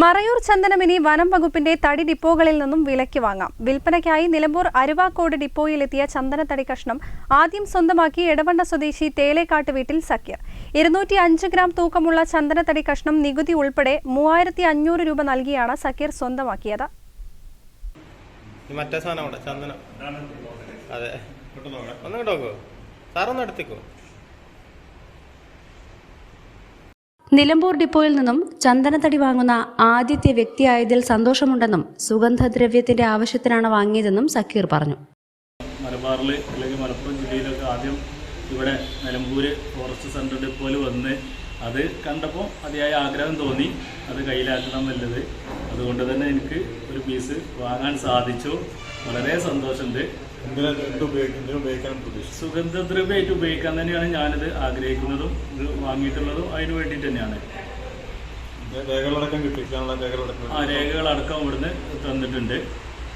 Marayoor ചന്ദനം ഇനി വനം വകുപ്പിന്റെ തടി ഡിപ്പോകളിൽ നിന്നും വിലയ്ക്ക് വാങ്ങാം. വിൽപ്പനയ്ക്കായി നിലമ്പൂർ അരുവാക്കോട് ഡിപ്പോയിലെത്തിയ ചന്ദനത്തടി കഷ്ണം ആദ്യം സ്വന്തമാക്കി എടവണ്ണ സ്വദേശി തേലേക്കാട്ട് വീട്ടിൽ സക്കീർ ഇരുന്നൂറ്റി അഞ്ച് ഗ്രാം തൂക്കമുള്ള ചന്ദനത്തടി കഷ്ണം നികുതി ഉൾപ്പെടെ മൂവായിരത്തി അഞ്ഞൂറ് രൂപ നൽകിയാണ് സക്കീർ സ്വന്തമാക്കിയത്. മറ്റേ സാധനം ചന്ദനം. അതെ. ഒന്ന് നോക്കൂ. സാറൊന്ന് എടുത്തേക്കോ? നിലമ്പൂർ ഡിപ്പോയിൽ നിന്നും ചന്ദനത്തടി വാങ്ങുന്ന ആദ്യത്തെ വ്യക്തിയായതിൽ സന്തോഷമുണ്ടെന്നും സുഗന്ധദ്രവ്യത്തിന്റെ ആവശ്യത്തിനാണ് വാങ്ങിയതെന്നും സക്കീർ പറഞ്ഞു. മലബാറിൽ അല്ലെങ്കിൽ മലപ്പുറം ജില്ലയിലൊക്കെ ആദ്യം ഇവിടെ നിലമ്പൂർ ഫോറസ്റ്റ് സെന്റർ ഡിപ്പോയിൽ വന്ന് അത് കണ്ടപ്പോൾ അതിയായ ആഗ്രഹം തോന്നി. അത് കയ്യിലാക്കണം വല്ലത് അതുകൊണ്ട് തന്നെ എനിക്ക് ഒരു പീസ് വാങ്ങാൻ സാധിച്ചു. വളരെ സന്തോഷമുണ്ട്. എന്തിനാ ഉപയോഗിക്കാൻ പ്രതീക്ഷിച്ചു സുഗന്ധദ്രവ്യമായിട്ട് ഉപയോഗിക്കാൻ തന്നെയാണ് ഞാനിത് ആഗ്രഹിക്കുന്നതും ഇത് വാങ്ങിയിട്ടുള്ളതും അതിന് വേണ്ടിയിട്ട് തന്നെയാണ്. രേഖകളടക്കം കിട്ടിക്കാനുള്ള രേഖകളടക്കം ആ രേഖകളടക്കം ഇവിടുന്ന് തന്നിട്ടുണ്ട്.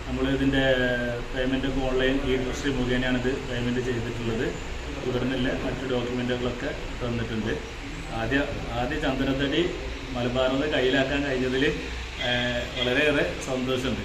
നമ്മൾ ഇതിന്റെ പേയ്മെന്റ് ഒക്കെ ഓൺലൈൻ ഈ ഇൻഡസ്ട്രി മുഖേനയാണ് ഇത് പേയ്മെന്റ് ചെയ്തിട്ടുള്ളത്. ഇവിടുന്നില്ല മറ്റു ഡോക്യുമെന്റുകളൊക്കെ തന്നിട്ടുണ്ട്. ആദ്യ ആദ്യ ചന്ദനത്തടി മലബാറിൽ കയ്യിലാക്കാൻ കഴിഞ്ഞതിൽ വളരെയേറെ സന്തോഷമുണ്ട്.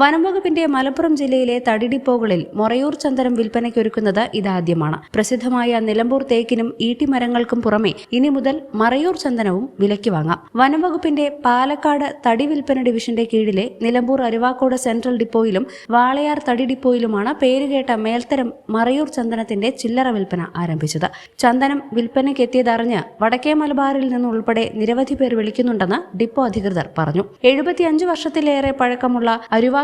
വനം വകുപ്പിന്റെ മലപ്പുറം ജില്ലയിലെ തടിഡിപ്പോകളിൽ മൊറയൂർ ചന്ദനം വിൽപ്പനയ്ക്കൊരുക്കുന്നത് ഇതാദ്യമാണ്. പ്രസിദ്ധമായ നിലമ്പൂർ തേക്കിനും ഈട്ടിമരങ്ങൾക്കും പുറമെ ഇനി മുതൽ മറയൂർ ചന്ദനവും വിലയ്ക്ക് വാങ്ങാം. വനംവകുപ്പിന്റെ പാലക്കാട് തടി വിൽപ്പന ഡിവിഷന്റെ കീഴിലെ നിലമ്പൂർ അരുവാക്കോട് സെൻട്രൽ ഡിപ്പോയിലും വാളയാർ തടി ഡിപ്പോയിലുമാണ് പേരുകേട്ട മേൽത്തരം മറയൂർ ചന്ദനത്തിന്റെ ചില്ലറ വിൽപ്പന ആരംഭിച്ചത്. ചന്ദനം വിൽപ്പനയ്ക്കെത്തിയതറിഞ്ഞ് വടക്കേ മലബാറിൽ നിന്നുൾപ്പെടെ നിരവധി പേർ വിളിക്കുന്നുണ്ടെന്ന് ഡിപ്പോ അധികൃതർ പറഞ്ഞു. എഴുപത്തിയഞ്ച് വർഷത്തിലേറെ പഴക്കമുള്ള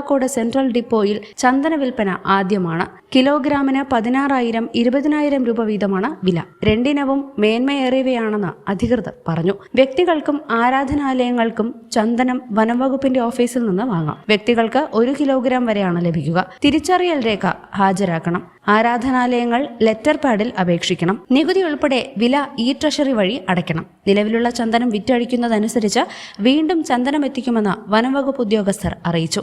അരുവാക്കോട് സെൻട്രൽ ഡിപ്പോയിൽ ചന്ദന വിൽപ്പന ആദ്യമാണ്. കിലോഗ്രാമിന് പതിനാറായിരം ഇരുപതിനായിരം രൂപ വീതമാണ് വില. രണ്ടിനവും മേന്മയേറിയവയാണെന്ന് അധികൃതർ പറഞ്ഞു. വ്യക്തികൾക്കും ആരാധനാലയങ്ങൾക്കും ചന്ദനം വനംവകുപ്പിന്റെ ഓഫീസിൽ നിന്ന് വാങ്ങാം. വ്യക്തികൾക്ക് ഒരു കിലോഗ്രാം വരെയാണ് ലഭിക്കുക. തിരിച്ചറിയൽ രേഖ ഹാജരാക്കണം. ആരാധനാലയങ്ങൾ ലെറ്റർ പാഡിൽ അപേക്ഷിക്കണം. നികുതി ഉൾപ്പെടെ വില ഇ ട്രഷറി വഴി അടയ്ക്കണം. നിലവിലുള്ള ചന്ദനം വിറ്റഴിക്കുന്നതനുസരിച്ച് വീണ്ടും ചന്ദനം എത്തിക്കുമെന്ന് വനംവകുപ്പ് ഉദ്യോഗസ്ഥർ അറിയിച്ചു.